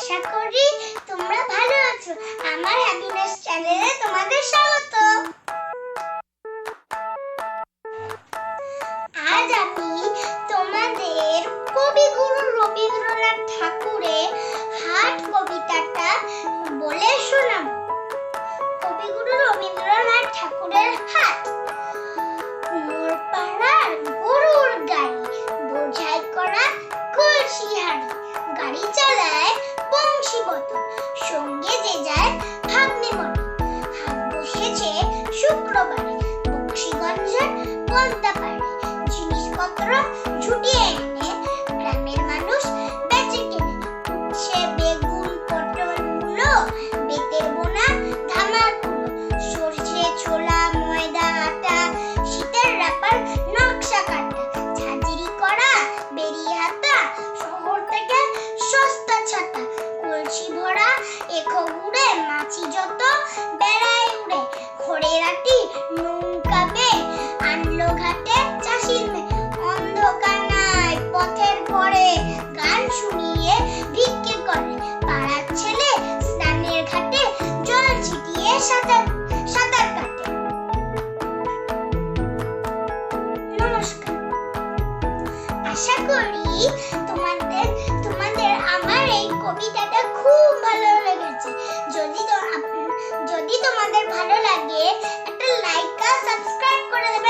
আশা করি তোমরা ভালো আছো। আমার হ্যাপিনেস চ্যানেলে তোমাদের স্বাগত। আজ আমি তোমাদের কবিগুরু রবীন্দ্রনাথ ঠাকুরের হাট কবিতাটা বলে শোনাব। কবিগুরু রবীন্দ্রনাথ ঠাকুরের হাট। গাড়ি চালায় বংশী বোতল সঙ্গে যে যায় ভাগ্নে মনে। হাত বসেছে শুক্রবারে বংশীগঞ্জের পদ্মা পাড়ে। জিনিসপত্র এখো ঘুরে মাছি যত বেড়ায় উড়ে, খড়ের আটি নৌকা বে, আনলো ঘাটে চাষির মেয়ে। অন্ধকার নাই, পথের পরে গান শুনিয়ে ভিক্ষে করে। পাড়ার ছেলে স্নানের ঘাটে জল ছিটিয়ে সাঁতার সাঁতার কাটে। নমস্কার। আশা করি খুব ভালো লেগেছে। যদি যদি তোমাদের ভালো লাগে একটা লাইক আর সাবস্ক্রাইব করে দেবে।